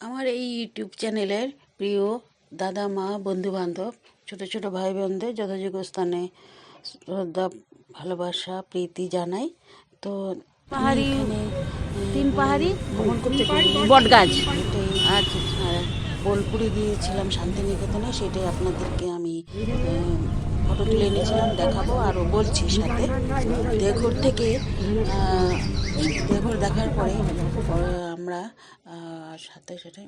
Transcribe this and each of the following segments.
আমার এই ইউটিউব চ্যানেলের প্রিয় দাদা মা বন্ধু বান্ধব ছোটো ছোটো ভাই বোনদের যথাযোগ্য স্থানে শ্রদ্ধা ভালোবাসা প্রীতি জানাই। তো পাহাড়ি তিন পাহাড়ি ভ্রমণ করতে বটগাছ। এটাই আচ্ছা আর বোলপুরে গিয়েছিলাম শান্তিনিকেতনে। সেটাই আপনাদেরকে আমি ফটো তুলে এনেছিলাম দেখাবো আরও বলছি সাথে। দেঘর থেকে দেঘর দেখার পরে আমরা সাতাশ আঠাশ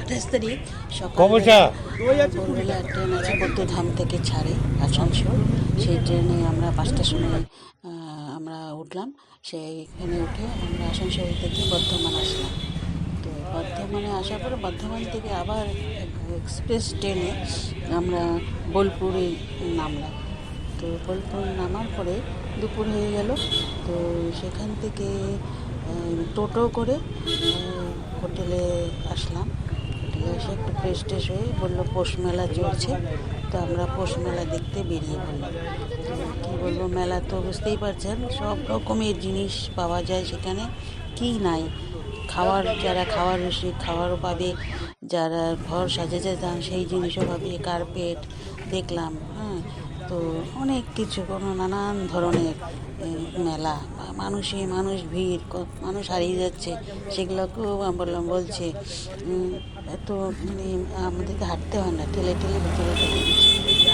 আঠাশ তারিখ সকালবেলা ট্রেন আছে বৌদ্ধধাম থেকে ছাড়ে আসানসোল। সেই ট্রেনে আমরা পাঁচটার সময় আমরা উঠলাম। সেইখানে উঠে আমরা আসানসোল থেকে বর্ধমান আসলাম। তো বর্ধমানে আসার পরে বর্ধমান থেকে আবার এক্সপ্রেস ট্রেনে আমরা বোলপুরে নামলাম। তো বোলপুর নামার পরে দুপুর হয়ে গেল। তো সেখান থেকে টোটো করে হোটেলে আসলাম। হোটেলে এসে একটু ফ্রেশ ট্রেশ হয়ে বলল, পোষ মেলা চলছে। তো আমরা পৌষ মেলা দেখতে বেরিয়ে পড়লাম। কী বলব, মেলা তো বুঝতেই পারছেন, সব রকমের জিনিস পাওয়া যায় সেখানে। কী নাই? খাওয়ার, যারা খাওয়ার রসিক খাওয়ারও পাবে যারা ঘর সাজাতে চান, সেই জিনিসও পাবে কার্পেট দেখলাম হ্যাঁ? তো অনেক কিছু, কোনো নানান ধরনের মেলা মানুষে, মানুষ ভিড় মানুষ হারিয়ে যাচ্ছে, সেগুলোকেও বললাম, বলছে এত মানে আমাদেরকে হাঁটতে হয় না, ঠেলে ঠেলে ভিতরে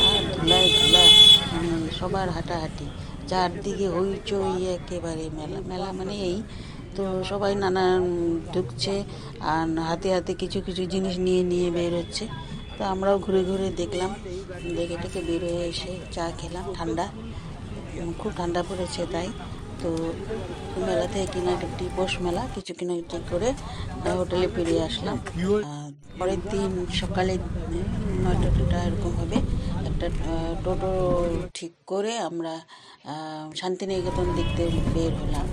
আর ধুলায় ধুলা মানে সবার হাঁটাহাঁটি, চারদিকে হইচই একেবারে, মেলা মেলা মানে এই তো সবাই নানান ঢুকছে আর হাতে হাতে কিছু কিছু জিনিস নিয়ে নিয়ে বের হচ্ছে। তো আমরাও ঘুরে ঘুরে দেখলাম, দেখে টেকে বের হয়ে এসে চা খেলাম ঠান্ডা। খুব ঠান্ডা পড়েছে তাই। তো মেলা থেকে কিনাকাটি, পৌষ মেলা কিছু কিনাকাটি করে হোটেলে ফিরে আসলাম। পরের দিন সকালে, নয়টা টুটা এরকম হবে, একটা টোটো ঠিক করে আমরা শান্তিনিকেতন দেখতে বের হলাম।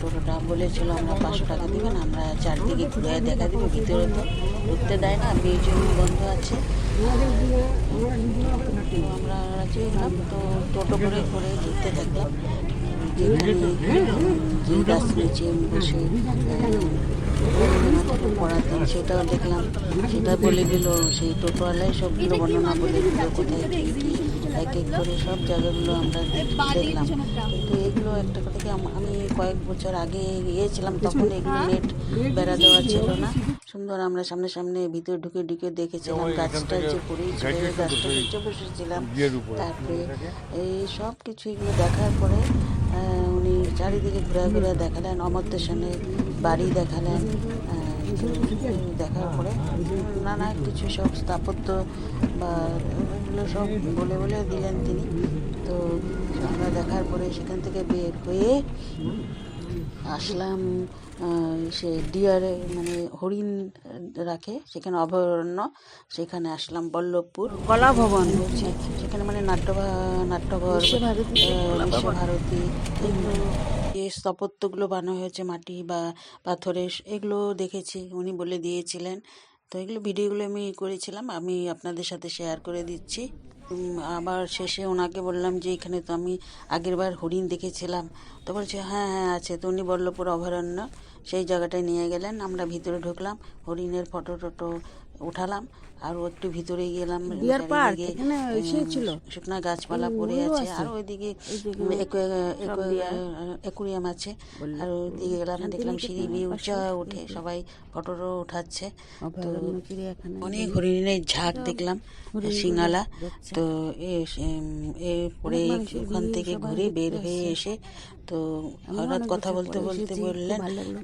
টোটোটা বলেছিল, আমরা পাঁচশো টাকা দেবেন আমরা চারদিকে ঘুরে দেখা দেবো, ভিতরে তো ঢুকতে দেয় না বেজন্য বন্ধ আছে। আমরা রাজি হলাম, তো টোটো করে করে ঘুরতে থাকলাম। গাছ নিচে বসে সেটাও দেখলাম। সেটা বলে দিল, সেই টোটোওয়ালাই সবগুলো বর্ণনা বলে দিল, কোথায় কী এক এক করে সব জায়গাগুলো আমরা দেখলাম। কিন্তু এগুলো একটা কথা কি আমি কয়েক বছর আগে গিয়েছিলাম তখন এগুলো নেট বেড়া দেওয়া ছিল না। সুন্দর আমরা সামনে সামনে ভিতরে ঢুকে ঢুকে দেখেছিলাম গাছটা যে পড়েই ছিল গাছটা নিচে বসেছিলাম। তারপরে এই সব কিছু এগুলো দেখার পরে উনি চারিদিকে ঘুরে ঘুরে দেখালেন অমর্ত্য সেনের বাড়ি দেখালেন দেখার পরে নানা কিছু সব স্থাপত্য বা এগুলো সব বলে বলে দিলেন তিনি। তো আমরা দেখার পরে সেখান থেকে বের হয়ে আসলাম সে ডিয়ারে মানে হরিণ রাখে সেখানে অভয়ারণ্য সেখানে আসলাম বল্লভপুর কলা ভবন সেখানে মানে নাট্য নাট্যঘর বিশ্বভারতী, এগুলো যে স্থাপত্যগুলো বানানো হয়েছে মাটি বা পাথরের এগুলো দেখেছি উনি বলে দিয়েছিলেন। তো এগুলো ভিডিওগুলো আমি করেছিলাম আমি আপনাদের সাথে শেয়ার করে দিচ্ছি। আবার শেষে ওনাকে বললাম যে, এখানে তো আমি আগের বার হরিণ দেখেছিলাম। তো বলছে হ্যাঁ হ্যাঁ আছে। তো উনি বল্লভপুর অভয়ারণ্য, সেই জায়গাটায় নিয়ে গেলেন। আমরা ভিতরে ঢুকলাম, হরিণের ফটো টটো উঠালাম। আর একটু ভিতরে গেলাম ডিয়ার পার্ক এখানে ছিল। শুকনা গাছপালা পড়ে আছে আর ওইদিকে একুরিয়াম আছে। আর ওইদিকে গেলাম দেখলাম সিঁড়ি দিয়ে উঁচা উঠে সবাই ফটোটো উঠাচ্ছে। তো অনেক হরিণের ঝাঁক দেখলাম সিঙ্গালা। তো এ পরে ওখান থেকে ঘুরে বের হয়ে এসে তো হঠাৎ কথা বলতে বলতে বললেন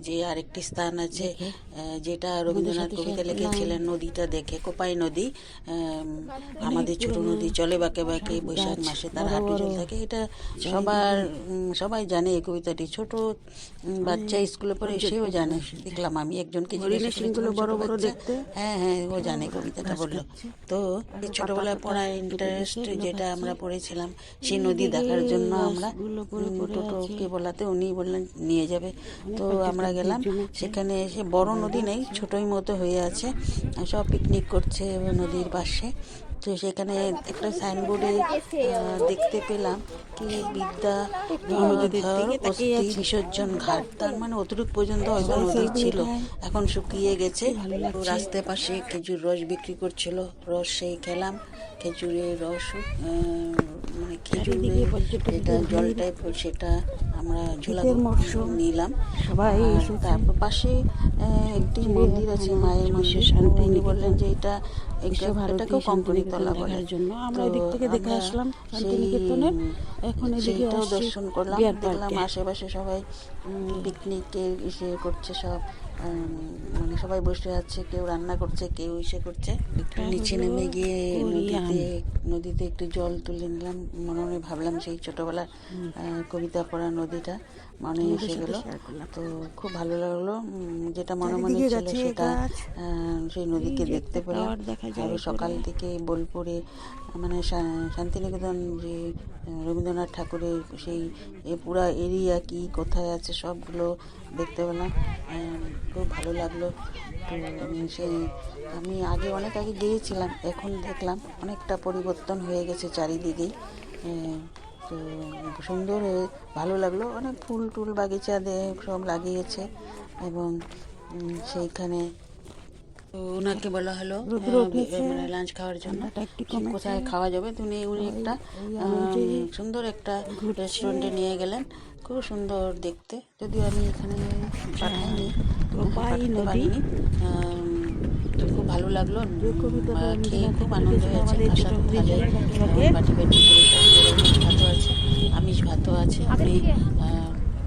যে আরেকটি স্থান আছে যেটা রবীন্দ্রনাথ কবিতা লিখেছিলেন নদীটা দেখে কোপাই নদী আম, আমাদের ছোট নদী চলে বাঁকে বাঁকে বৈশাখ মাসে তার হাঁটু জল থাকে। এটা সবার সবাই জানে এই কবিতাটি। ছোট বাচ্চা স্কুলে পড়ে সেও জানে। দেখলাম আমি একজনকে ছোট বাচ্চা, হ্যাঁ হ্যাঁ ও জানে কবিতাটা বলল। তো ছোটবেলায় পড়া ইন্টারেস্ট যেটা আমরা পড়েছিলাম সেই নদী দেখার জন্য আমরা টোটোকে বলাতে উনি বললেন নিয়ে যাবে। তো আমরা গেলাম সেখানে এসে বড় নদী নেই ছোটই মতো হয়ে আছে। সব পিকনিক করছে। নদীর পাশে। তো সেখানে একটা সাইনবোর্ডে দেখতে পেলাম কি বিদ্যা বিসর্জন ঘাট। তার মানে অতটুক পর্যন্ত হয়তো নদী ছিল। এখন শুকিয়ে গেছে। রাস্তার পাশে খেজুর রস বিক্রি করছিল। রস সেই খেলাম। খেজুরের রস মানে খেজুরের যেটা জল টাইপ সেটা আমরা ঝোলা নিলাম। সবাই তারপর পাশে আহ, একটি মন্দির আছে মায়ের মন্দির শান্তি বললেন যে এটা এটাকেও বলে দেখার জন্য আমরা এদিক থেকে দেখে আসলাম শান্তিনিকেতনের এখন এদিকে দর্শন করলাম দেখলাম। আশেপাশে সবাই পিকনিকের ইসে করছে সব মানে সবাই বসে আছে কেউ রান্না করছে কেউ ইসে করছে। একটু নিচে নেমে গিয়ে নদীতে নদীতে একটু জল তুলে নিলাম। মনে মনে ভাবলাম সেই ছোটবেলার আহ, কবিতা পড়া নদীটা। মনে এসে গেল। তো খুব ভালো লাগল। যেটা মনে মনে ছিল সেটা সেই নদীকে দেখতে পেলাম। যায় সকাল থেকে বোলপুরে মানে শান্তিনিকেতন যে রবীন্দ্রনাথ ঠাকুরের সেই এ পুরা এরিয়া কি কোথায় আছে সবগুলো দেখতে পেলাম। খুব ভালো লাগল। সেই আমি আগে অনেক আগে গিয়েছিলাম এখন দেখলাম অনেকটা পরিবর্তন হয়ে গেছে চারিদিকেই। তো সুন্দর হয়ে ভালো লাগল। অনেক ফুল টুল বাগিচা দিয়ে সব লাগিয়েছে এবং সেইখানে তো ওনাকে বলা হলো মানে লাঞ্চ খাওয়ার জন্য। কোথায় খাওয়া যাবে? তুমি উনি একটা সুন্দর একটা রেস্টুরেন্টে নিয়ে গেলেন। খুব সুন্দর দেখতে। যদিও আমি এখানে পাঠাইনি পাঠাতে পারিনি। খুব ভালো লাগল। খেয়ে খুব আনন্দ হয়েছে। আশা করা ভাতও আছে আপনি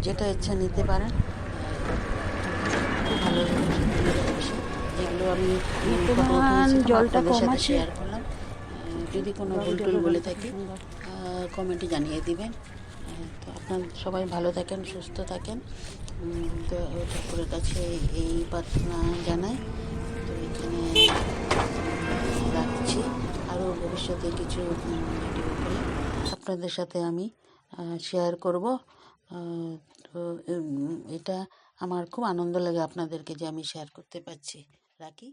যেটা ইচ্ছা নিতে পারেন। খুব ভালো যেগুলো আমি জলটা কম আছে। শেয়ার করলাম। যদি কোনো ভুল টুল বলে থাকি কমেন্টে জানিয়ে দিবেন। তো আপনার সবাই ভালো থাকেন সুস্থ থাকেন। তো ঠাকুরের কাছে এই প্রার্থনা জানাই। তো এখানে রাখছি। আরও ভবিষ্যতে কিছু ভিডিও করে আপনাদের সাথে আমি শেয়ার করব। তো এটা আমার খুব আনন্দ লাগে আপনাদেরকে যে আমি শেয়ার করতে পারছি। রাখি?